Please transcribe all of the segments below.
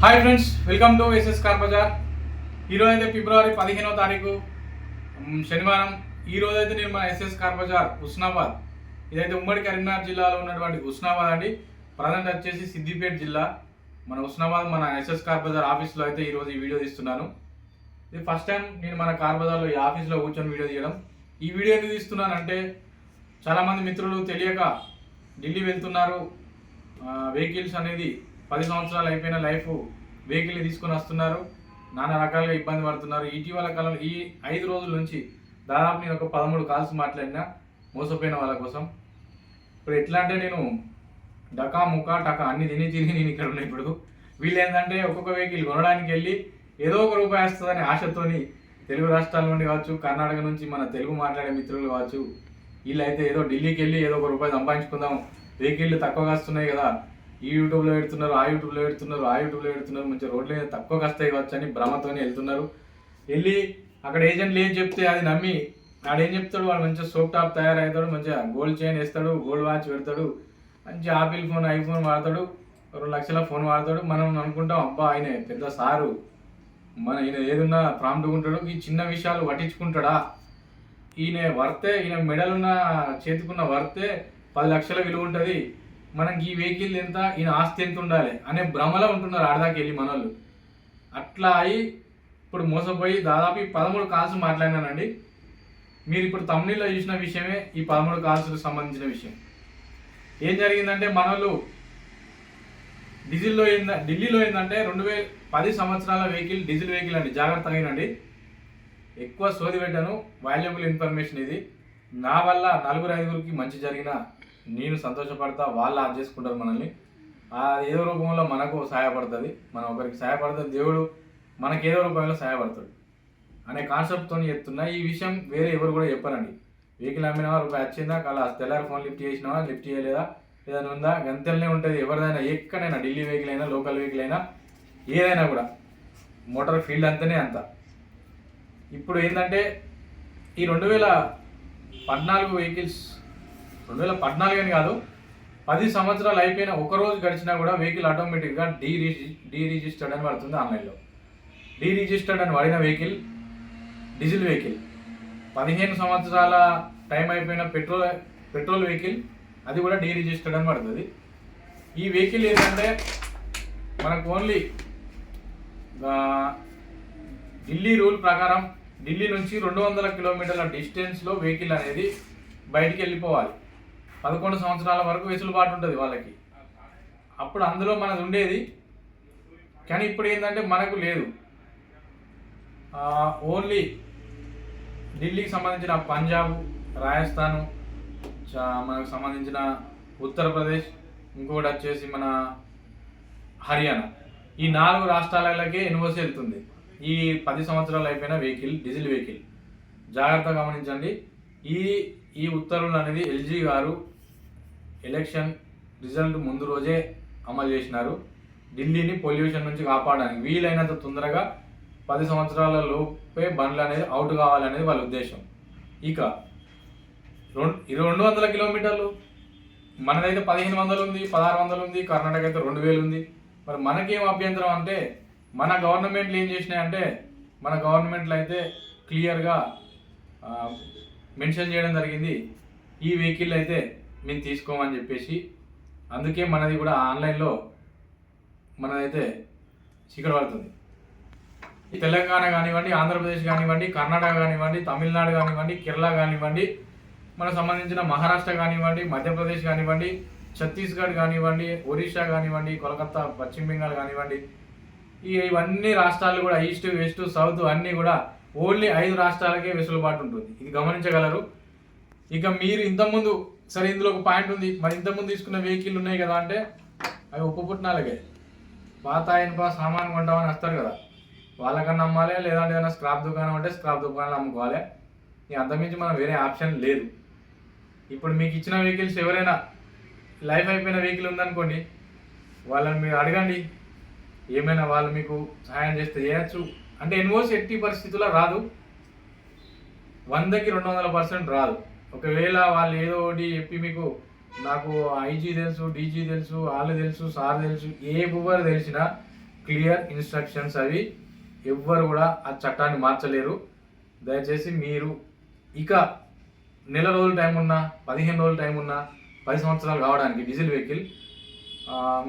Hi friends welcome to SS car bazaar ఈరోజు అయితే ఫిబ్రవరి పదిహేనవ తారీఖు. శనివారం. ఈ రోజు అయితే నేను మన ఎస్ఎస్ కార్ బజార్ హుస్నాబాద్. ఇదైతే ఉమ్మడి కరీంనగర్ జిల్లాలో ఉన్నటువంటి హుస్నాబాద్ అండి. ప్రజెంట్ వచ్చేసి సిద్దిపేట జిల్లా. మన హుస్నాబాద్ మన ఎస్ఎస్ కార్ బజార్ ఆఫీస్లో అయితే ఈరోజు ఈ వీడియో తీస్తున్నాను. ఇది ఫస్ట్ టైం నేను మన కార్ బజార్లో ఈ ఆఫీస్లో కూర్చొని వీడియో తీయడం. ఈ వీడియో ఎందుకు తీస్తున్నానంటే చాలామంది మిత్రులు తెలియక ఢిల్లీ వెళ్తున్నారు. వెహికల్స్ అనేది పది సంవత్సరాలు అయిపోయిన లైఫ్ వెహికల్ తీసుకొని వస్తున్నారు. నానా రకాలుగా ఇబ్బంది పడుతున్నారు. ఇటీవల కాలంలో ఈ ఐదు రోజుల నుంచి దాదాపు నేను ఒక పదమూడు కాల్స్ మాట్లాడినా మోసపోయిన వాళ్ళ కోసం. ఇప్పుడు ఎట్లా అంటే నేను డకా ముఖ టకా అన్ని తిని తిని నేను ఇక్కడ ఉన్నా ఇప్పుడు. వీళ్ళు ఏంటంటే ఒక్కొక్క వెహికల్ కొనడానికి వెళ్ళి ఏదో ఒక రూపాయి వస్తుందని ఆశతోని తెలుగు రాష్ట్రాల నుండి కావచ్చు కర్ణాటక నుంచి మన తెలుగు మాట్లాడే మిత్రులు కావచ్చు వీళ్ళైతే ఏదో ఢిల్లీకి వెళ్ళి ఏదో ఒక రూపాయి సంపాదించుకుందాం. వెహికల్ తక్కువగా వస్తున్నాయి కదా. ఈ యూట్యూబ్లో పెడుతున్నారు ఆ యూట్యూబ్లో పెడుతున్నారు ఆ యూట్యూబ్లో పెడుతున్నారు మంచిగా రోడ్ల మీద తక్కువగా వస్తాయి కావచ్చు అని భ్రమతోనే వెళ్తున్నారు. వెళ్ళి అక్కడ ఏజెంట్లు ఏం చెప్తే అది నమ్మి ఆడు ఏం చెప్తాడు? వాడు మంచిగా సోప్ టాప్ తయారవుతాడు మంచిగా గోల్డ్ చైన్ వేస్తాడు గోల్డ్ వాచ్ పెడతాడు మంచి ఆపిల్ ఫోన్ ఐఫోన్ వాడతాడు రెండు లక్షల ఫోన్ వాడతాడు. మనం అనుకుంటాం అబ్బా ఆయన పెద్ద సారు. మన ఈయన ఏదున్నా ప్రాంప్ట్గా ఉంటాడు ఈ చిన్న విషయాలు పట్టించుకుంటాడా? ఈయన వర్తే ఈయన మెడలున్న చేతికున్న వర్తే పది లక్షల విలువ ఉంటుంది. మనకి ఈ వెహికల్ ఎంత ఈయన ఆస్తి ఎంత ఉండాలి అనే భ్రమలో ఉంటున్నారు ఆడదాకి వెళ్ళి మనోళ్ళు. అట్లా అయి ఇప్పుడు మోసపోయి దాదాపు ఈ పదమూడు కాల్స్ మాట్లాడినానండి. మీరు ఇప్పుడు తమిళలో చూసిన విషయమే ఈ పదమూడు కాల్స్కి సంబంధించిన విషయం. ఏం జరిగిందంటే మనోళ్ళు డీజిల్లో ఏంద ఢిల్లీలో ఏంటంటే రెండు వేల పది సంవత్సరాల వెహికల్ డీజిల్ వెహికల్ అండి జాగ్రత్త అయినండి. ఎక్కువ సోది పెట్టాను వాల్యుబుల్ ఇన్ఫర్మేషన్ ఇది. నా వల్ల నలుగురు ఐదుగురికి మంచి జరిగిన నేను సంతోషపడతా వాళ్ళు ఆది చేసుకుంటారు మనల్ని. ఆ ఏదో రూపంలో మనకు సహాయపడుతుంది. మనం ఒకరికి సహాయపడుతుంది దేవుడు మనకి ఏదో రూపంలో సహాయపడతాడు. అనే కాన్సెప్ట్తో చెప్తున్నా. ఈ విషయం వేరే ఎవరు కూడా చెప్పారండి. వెహికల్ అమ్మినవా రూపాయి వచ్చిందా కలా తెల్లారి ఫోన్ లిఫ్ట్ చేసినావా లిఫ్ట్ చేయలేదా ఏదైనా ఉందా? గంతలనే ఉంటుంది. ఎవరిదైనా ఎక్కడైనా ఢిల్లీ వెహికల్ అయినా లోకల్ వెహికల్ అయినా ఏదైనా కూడా. మోటార్ ఫీల్డ్ అంతనే అంత. ఇప్పుడు ఏంటంటే ఈ రెండు వేల పద్నాలుగు వెహికల్స్ రెండు వేల పద్నాలుగు అని కాదు పది సంవత్సరాలు అయిపోయిన ఒక రోజు గడిచినా కూడా వెహికల్ ఆటోమేటిక్గా డీ డీ రిజిస్టర్డ్ అని పడుతుంది ఆన్లైన్లో. డీ రిజిస్టర్డ్ అని పడిన వెహికల్ డీజిల్ వెహికల్. పదిహేను సంవత్సరాల టైం అయిపోయిన పెట్రోల్ పెట్రోల్ వెహికల్ అది కూడా డీ రిజిస్టర్డ్ అని పడుతుంది. ఈ వెహికల్ ఏంటంటే మనకు ఓన్లీ ఢిల్లీ రూల్ ప్రకారం ఢిల్లీ నుంచి రెండు వందల కిలోమీటర్ల డిస్టెన్స్లో వెహికల్ అనేది బయటికి వెళ్ళిపోవాలి. పదకొండు సంవత్సరాల వరకు వెసులుబాటు ఉంటుంది వాళ్ళకి. అప్పుడు అందులో మనది ఉండేది. కానీ ఇప్పుడు ఏంటంటే మనకు లేదు. ఓన్లీ ఢిల్లీకి సంబంధించిన పంజాబ్ రాజస్థాన్ చా- మనకు సంబంధించిన ఉత్తరప్రదేశ్ ఇంకోటి వచ్చేసి మన హర్యానా. ఈ నాలుగు రాష్ట్రాలకే ఎన్ఓసి వెళ్తుంది. ఈ పది సంవత్సరాలు అయిపోయిన వెహికల్ డీజిల్ వెహికల్. జాగ్రత్తగా గమనించండి. ఈ ఈ ఉత్తర్వులు అనేది ఎల్జీ గారు ఎలక్షన్ రిజల్ట్ ముందు రోజే అమలు చేసినారు. ఢిల్లీని పొల్యూషన్ నుంచి కాపాడడానికి వీలైనంత తొందరగా పది సంవత్సరాల లోపే బండ్లు అనేది అవుట్ కావాలనేది వాళ్ళ ఉద్దేశం. ఇక రెండు రెండు వందల కిలోమీటర్లు. మనదైతే పదిహేను వందలు ఉంది పదహారు వందలు ఉంది కర్ణాటక అయితే రెండు వేలు ఉంది. మరి మనకేం అభ్యంతరం అంటే మన గవర్నమెంట్లు ఏం చేసినాయంటే మన గవర్నమెంట్లు అయితే క్లియర్గా మెన్షన్ చేయడం జరిగింది. ఈ వెహికల్ అయితే మేము తీసుకోమని చెప్పేసి అందుకే మనది కూడా ఆన్లైన్లో మనదైతే చీకటి పడుతుంది. ఈ తెలంగాణ కానివ్వండి ఆంధ్రప్రదేశ్ కానివ్వండి కర్ణాటక కానివ్వండి తమిళనాడు కానివ్వండి కేరళ కానివ్వండి మనకు సంబంధించిన మహారాష్ట్ర కానివ్వండి మధ్యప్రదేశ్ కానివ్వండి ఛత్తీస్గఢ్ కానివ్వండి ఒరిస్సా కానివ్వండి కోలకత్తా పశ్చిమ బెంగాల్ కానివ్వండి ఇవన్నీ రాష్ట్రాలు కూడా ఈస్ట్ వెస్ట్ సౌత్ అన్నీ కూడా ఓన్లీ ఐదు రాష్ట్రాలకే వెసులుబాటు ఉంటుంది. ఇది గమనించగలరు. ఇక మీరు ఇంతకుముందు సరే ఇందులో ఒక పాయింట్ ఉంది. మరి ఇంతకుముందు తీసుకున్న వెహికల్ ఉన్నాయి కదా అంటే అవి ఉప్పు పుట్టినాలకే పాత ఇనుప సామాన్ కొంటామని వస్తారు కదా. వాళ్ళకన్నా అమ్మాలి లేదంటే ఏదైనా స్క్రాప్ దుకాణం అంటే స్క్రాప్ దుకాణాలు అమ్ముకోవాలి. ఇక అంతమించి మనం వేరే ఆప్షన్ లేదు. ఇప్పుడు మీకు ఇచ్చిన వెహికల్స్ ఎవరైనా లైఫ్ అయిపోయిన వెహికల్ ఉందనుకోండి వాళ్ళని మీరు అడగండి. ఏమైనా వాళ్ళు మీకు సహాయం చేస్తే చేయొచ్చు. అంటే ఎన్ఓసి ఎట్టి పరిస్థితుల్లో రాదు. వందకి రెండు వందల పర్సెంట్ రాదు. ఒకవేళ వాళ్ళు ఏదో ఒకటి చెప్పి మీకు నాకు ఐజీ తెలుసు డీజీ తెలుసు వాళ్ళు తెలుసు సార్ తెలుసు ఏ బువ్వరు తెలిసినా క్లియర్ ఇన్స్ట్రక్షన్స్ అవి ఎవ్వరు కూడా ఆ చట్టాన్ని మార్చలేరు. దయచేసి మీరు ఇక నెల రోజులు టైం ఉన్నా పదిహేను రోజులు టైం ఉన్నా పది సంవత్సరాలు కావడానికి డీజిల్ వెహికల్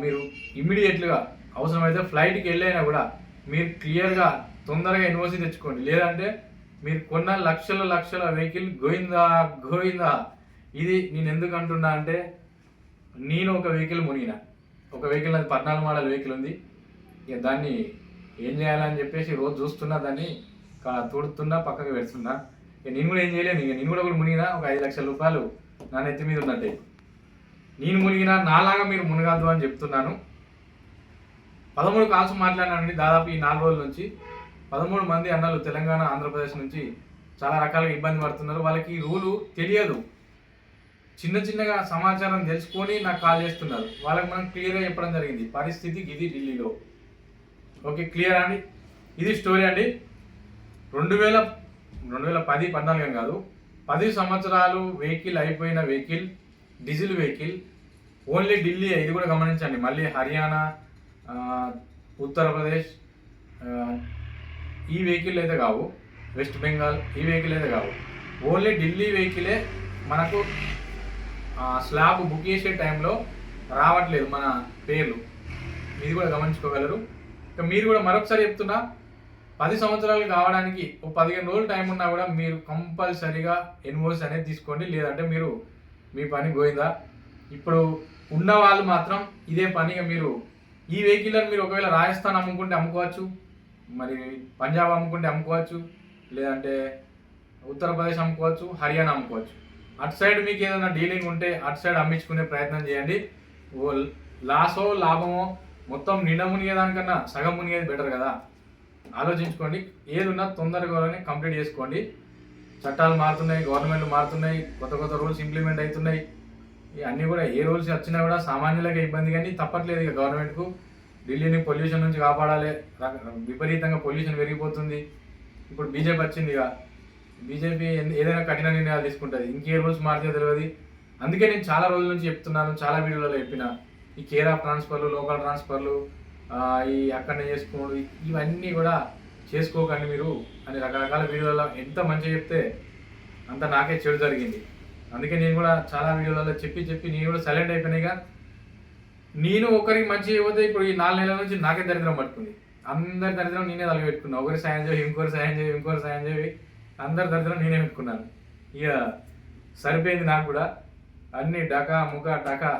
మీరు ఇమ్మీడియట్గా అవసరమైతే ఫ్లైట్కి వెళ్ళైనా కూడా మీరు క్లియర్గా తొందరగా ఎన్ఓసి తెచ్చుకోండి. లేదంటే మీరు కొన్న లక్షల లక్షల వెహికల్ గోయిందా గోయిందా? ఇది నేను ఎందుకు అంటున్నా అంటే నేను ఒక వెహికల్ మునిగిన ఒక వెహికల్ అది పద్నాలుగు మోడల్ వెహికల్ ఉంది. ఇక దాన్ని ఏం చేయాలని చెప్పేసి రోజు చూస్తున్నా దాన్ని కా- పక్కకు పెడుతున్నా. ఇక నేను కూడా ఏం చేయలేను. ఇక నేను కూడా కూడా మునిగినా ఒక ఐదు లక్షల రూపాయలు నా నెత్తి మీద ఉన్నట్టే. నేను మునిగినా నాలాగా మీరు మునగద్దు అని చెప్తున్నాను. పదమూడు కాల్స్ మాట్లాడినానండి. దాదాపు ఈ నాలుగు రోజుల నుంచి పదమూడు మంది అన్నలు తెలంగాణ ఆంధ్రప్రదేశ్ నుంచి చాలా రకాలుగా ఇబ్బంది పడుతున్నారు. వాళ్ళకి రూలు తెలియదు. చిన్న చిన్నగా సమాచారం తెలుసుకొని నాకు కాల్ చేస్తున్నారు. వాళ్ళకి మనం క్లియర్గా చెప్పడం జరిగింది. పరిస్థితి ఇది ఢిల్లీలో. ఓకే క్లియర్ అండి? ఇది స్టోరీ అండి. రెండు వేల రెండు వేల పది పద్నాలుగు కాదు. పది సంవత్సరాలు వెహికల్ అయిపోయిన vehicle diesel vehicle only Delhi ఇది కూడా గమనించండి. మళ్ళీ హర్యానా ఉత్తరప్రదేశ్ ఈ వెహికల్ అయితే కావు. వెస్ట్ బెంగాల్ ఈ వెహికల్ అయితే కావు. ఓన్లీ ఢిల్లీ వెహికలే మనకు స్లాబ్ బుక్ చేసే టైంలో రావట్లేదు మన పేర్లు. ఇది కూడా గమనించుకోగలరు. ఇక మీరు కూడా మరొకసారి చెప్తున్నా పది సంవత్సరాలు కావడానికి ఒక పదిహేను రోజులు టైం ఉన్నా కూడా మీరు కంపల్సరీగా ఎన్వోస్ అనేది తీసుకోండి. లేదంటే మీరు మీ పని పోయిందా ఇప్పుడు ఉన్న వాళ్ళు మాత్రం ఇదే పనిగా మీరు ఈ వెహికల్ మీరు ఒకవేళ రాజస్థాన్ అమ్ముకుంటే అమ్ముకోవచ్చు. మరి పంజాబ్ అమ్ముకుంటే అమ్ముకోవచ్చు లేదంటే ఉత్తరప్రదేశ్ అమ్ముకోవచ్చు హర్యానా అమ్ముకోవచ్చు. అటు సైడ్ మీకు ఏదైనా డీలింగ్ ఉంటే అటు సైడ్ అమ్మించుకునే ప్రయత్నం చేయండి. ఓ లాసో లాభమో మొత్తం నిండా మునిగేదానికన్నా సగం మునిగేది బెటర్ కదా. ఆలోచించుకోండి ఏదున్నా తొందరగానే తొందరగా కంప్లీట్ చేసుకోండి. చట్టాలు మారుతున్నాయి గవర్నమెంట్లు మారుతున్నాయి కొత్త కొత్త రూల్స్ ఇంప్లిమెంట్ అవుతున్నాయి. అన్నీ కూడా ఏ రూల్స్ వచ్చినా కూడా సామాన్యులకే ఇబ్బంది కానీ తప్పట్లేదు ఇక గవర్నమెంట్కు. ఢిల్లీని పొల్యూషన్ నుంచి కాపాడాలి. విపరీతంగా పొల్యూషన్ పెరిగిపోతుంది. ఇప్పుడు బీజేపీ వచ్చింది ఇక. బీజేపీ ఏదైనా కఠిన నిర్ణయాలు తీసుకుంటుంది. ఇంకే రూల్స్ మారితే తెలియదు అందుకే నేను చాలా రోజుల నుంచి చెప్తున్నాను చాలా వీడియోలలో చెప్పిన. ఈ కేర్ ఆఫ్ ట్రాన్స్ఫర్లు లోకల్ ట్రాన్స్ఫర్లు ఈ అక్కడనే చేసుకోండి ఇవన్నీ కూడా చేసుకోకండి మీరు అని రకరకాల వీడియోలలో ఎంత మంచిగా చెప్తే అంత నాకే చెడు జరిగింది. అందుకే నేను కూడా చాలా వీడియోలలో చెప్పి చెప్పి నేను కూడా సైలెంట్ అయిపోయినాయిగా నేను ఒకరికి మంచి ఇవ్వతే ఇప్పుడు ఈ నాలుగు నెలల నుంచి నాకే దరిద్రం పట్టుకుంది. అందరి దరిద్రం నేనే తలగెట్టుకున్నా ఒకరి సాయం చేయి ఇంకోరు సాయం చేయి ఇంకోరు సాయం చేయి. అందరి దరిద్రం నేనే పెట్టుకున్నాను. ఇక సరిపోయింది నాకు కూడా. అన్ని డకా ముఖ డకా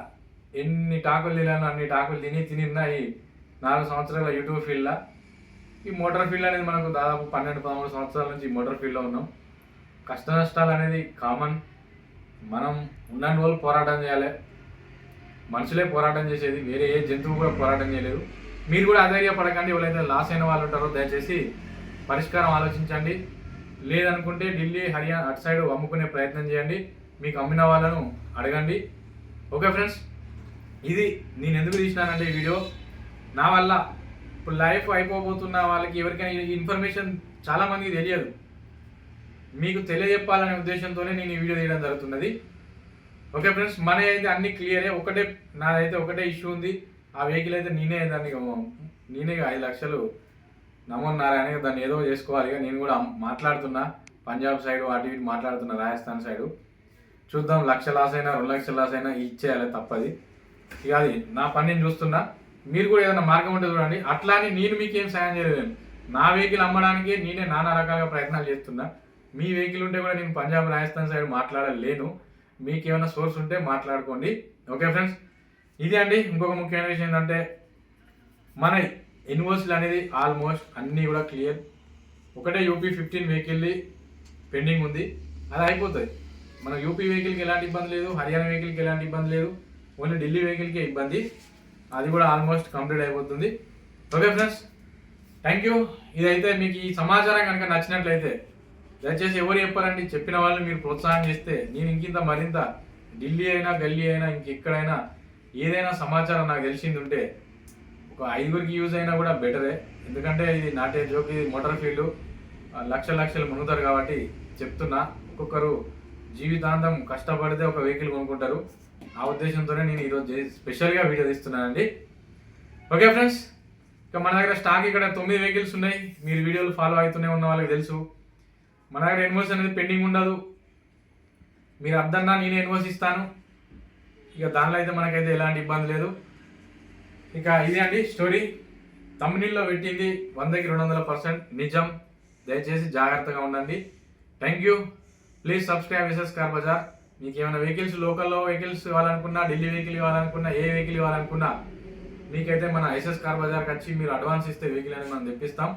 ఎన్ని టాకులు తినాను అన్ని టాకులు తిని తినిన్నా ఈ నాలుగు సంవత్సరాల యూట్యూబ్ ఫీల్డ్లో. ఈ మోటార్ ఫీల్డ్ అనేది మనకు దాదాపు పన్నెండు పదమూడు సంవత్సరాల నుంచి ఈ మోటార్ ఫీల్డ్లో ఉన్నాం. కష్ట నష్టాలు అనేది కామన్. మనం ఉన్న రోజులు పోరాటం చేయాలి. మనుషులే పోరాటం చేసేది వేరే ఏ జంతువు కూడా పోరాటం చేయలేదు. మీరు కూడా అధైర్యపడకండి ఎవరైతే లాస్ అయిన వాళ్ళు ఉంటారో దయచేసి పరిష్కారం ఆలోచించండి. లేదనుకుంటే ఢిల్లీ హర్యానా అటు సైడ్ అమ్ముకునే ప్రయత్నం చేయండి. మీకు అమ్మిన వాళ్ళను అడగండి. ఓకే ఫ్రెండ్స్ ఇది నేను ఎందుకు తీసినానంటే ఈ వీడియో. నా వల్ల ఇప్పుడు లైఫ్ అయిపోబోతున్న వాళ్ళకి ఎవరికైనా ఈ ఇన్ఫర్మేషన్ చాలామందికి తెలియదు. మీకు తెలియజెప్పాలనే ఉద్దేశంతోనే నేను ఈ వీడియో తీయడం జరుగుతున్నది. ఓకే ఫ్రెండ్స్ మన అయితే అన్ని క్లియరే ఒకటే నాదైతే ఒకటే ఇష్యూ ఉంది. ఆ వెహికల్ అయితే నేనే దాన్ని నేనే ఐదు లక్షలు నమో నారాయణ దాన్ని ఏదో చేసుకోవాలి ఇక నేను కూడా మాట్లాడుతున్నా. పంజాబ్ సైడ్ అటు ఇటు మాట్లాడుతున్నా రాజస్థాన్ సైడు చూద్దాం లక్ష లాస్ అయినా రెండు లక్షల లాస్ అయినా ఇచ్చేయాలి తప్పది. ఇక అది నా పని నేను చూస్తున్నా. మీరు కూడా ఏదైనా మార్గం ఉంటే చూడండి. అట్లా అని నేను మీకేం సాయం చేయలేను నా వెహికల్ అమ్మడానికి నేనే నానా రకాలుగా ప్రయత్నాలు చేస్తున్నా. మీ వెహికల్ ఉంటే కూడా నేను పంజాబ్ రాజస్థాన్ సైడ్ మాట్లాడలేను. మీకు ఏమైనా సోర్స్ ఉంటే మాట్లాడుకోండి. ఓకే ఫ్రెండ్స్ ఇది అండి ఇంకొక ముఖ్యమైన విషయం ఏంటంటే మన ఇన్వాయిస్లు అనేది ఆల్మోస్ట్ అన్నీ కూడా క్లియర్ ఒకటే యూపీ ఫిఫ్టీన్ వెహికల్ది పెండింగ్ ఉంది. అది అయిపోతుంది. మన యూపీ వెహికల్కి ఎలాంటి ఇబ్బంది లేదు హర్యానా వెహికల్కి ఎలాంటి ఇబ్బంది లేదు ఓన్లీ ఢిల్లీ వెహికల్కే ఇబ్బంది. అది కూడా ఆల్మోస్ట్ కంప్లీట్ అయిపోతుంది. ఓకే ఫ్రెండ్స్ థ్యాంక్ యూ ఇదైతే మీకు ఈ సమాచారం కనుక నచ్చినట్లయితే దయచేసి ఎవరు చెప్పారండి? చెప్పిన వాళ్ళని మీరు ప్రోత్సాహం చేస్తే నేను ఇంకింత మరింత ఢిల్లీ అయినా గల్లీ అయినా ఇంకెక్కడైనా ఏదైనా సమాచారం నాకు తెలిసింది ఉంటే ఒక ఐదుగురికి యూజ్ అయినా కూడా బెటరే. ఎందుకంటే ఇది నాటే జోక్ ఇది మోటార్ ఫీల్డ్. లక్ష లక్షలు మునుగుతారు కాబట్టి చెప్తున్నా. ఒక్కొక్కరు జీవితాంతం కష్టపడితే ఒక వెహికల్ కొనుక్కుంటారు. ఆ ఉద్దేశంతోనే నేను ఈరోజు స్పెషల్గా వీడియో తీస్తున్నానండి. ఓకే ఫ్రెండ్స్ ఇక మన దగ్గర స్టాక్ ఇక్కడ తొమ్మిది వెహికల్స్ ఉన్నాయి. మీరు వీడియోలు ఫాలో అవుతూనే ఉన్న వాళ్ళకి తెలుసు. మన దగ్గర ఇన్వాయిస్ అనేది పెండింగ్ ఉండదు. మీరు అద్దన్నా నేను ఇన్వాయిస్ ఇస్తాను. ఇక దానిలో అయితే మనకైతే ఎలాంటి ఇబ్బంది లేదు. ఇక ఇదే అండి స్టోరీ. తమిళలో పెట్టింది వందకి రెండు వందల పర్సెంట్ నిజం. దయచేసి జాగ్రత్తగా ఉండండి. Thank you please subscribe SS car Bazar మీకు ఏమైనా వెహికల్స్ లోకల్లో వెహికల్స్ ఇవ్వాలనుకున్నా ఢిల్లీ వెహికల్ ఇవ్వాలనుకున్నా ఏ వెహికల్ ఇవ్వాలనుకున్నా మీకైతే మన ఎస్ఎస్ కార్ బజార్కి వచ్చి మీరు అడ్వాన్స్ ఇస్తే వెహికల్ అని మనం తెప్పిస్తాం.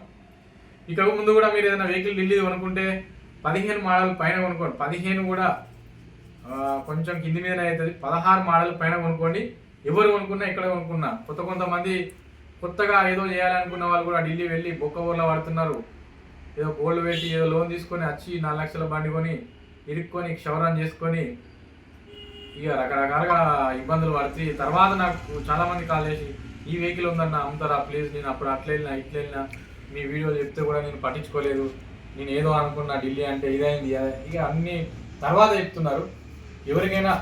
ఇక ముందు కూడా మీరు ఏదైనా వెహికల్ ఢిల్లీ కొనుక్కుంటే పదిహేను మోడల్ పైన కొనుక్కోండి. పదిహేను కూడా కొంచెం కింది మీదనే అవుతుంది. పదహారు మోడల్ పైన కొనుక్కోండి. ఎవరు కొనుక్కున్నా ఎక్కడ కొనుక్కున్నా. కొత్త కొంతమంది కొత్తగా ఏదో చేయాలనుకున్న వాళ్ళు కూడా ఢిల్లీ వెళ్ళి బొక్క ఊర్లో పడుతున్నారు. ఏదో గోల్డ్ పెట్టి ఏదో లోన్ తీసుకొని వచ్చి నాలుగు లక్షల బండి కొని ఇరుక్కొని క్షవరం చేసుకొని ఇక రకరకాలుగా ఇబ్బందులు పడితే తర్వాత నాకు చాలామంది కాల్ చేసి ఈ వెహికల్ ఉందన్న అమ్ముతారా ప్లీజ్ నేను అప్పుడు అట్లా వెళ్ళినా ఇట్లా వెళ్ళినా మీ వీడియో చెప్తే కూడా నేను పట్టించుకోలేదు. నేను ఏదో అనుకున్నా ఢిల్లీ అంటే ఇదైంది ఇక అన్ని తర్వాత చెప్తున్నారు. ఎవరికైనా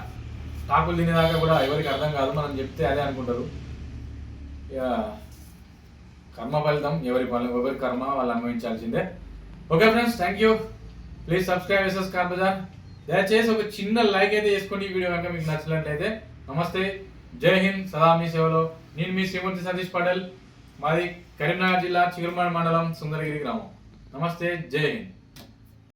టాకులు తినేదాకా కూడా ఎవరికి అర్థం కాదు మనం చెప్తే అదే అనుకుంటారు. ఇక కర్మ ఫలితం ఎవరి ఫలం ఎవరి కర్మ వాళ్ళు అనుభవించాల్సిందే. Okay friends thank you please subscribe SS car bazaar దయచేసి ఒక చిన్న లైక్ అయితే చేసుకోండి ఈ వీడియో కనుక మీకు నచ్చినట్లయితే. నమస్తే. జై హింద్. సదా మీ సేవలో. నేను మీ శ్రీమూర్తి సతీష్ పటేల్. మాది కరీంనగర్ జిల్లా చిగురుమాడ మండలం సుందరగిరి గ్రామం. నమస్తే జై హింద్.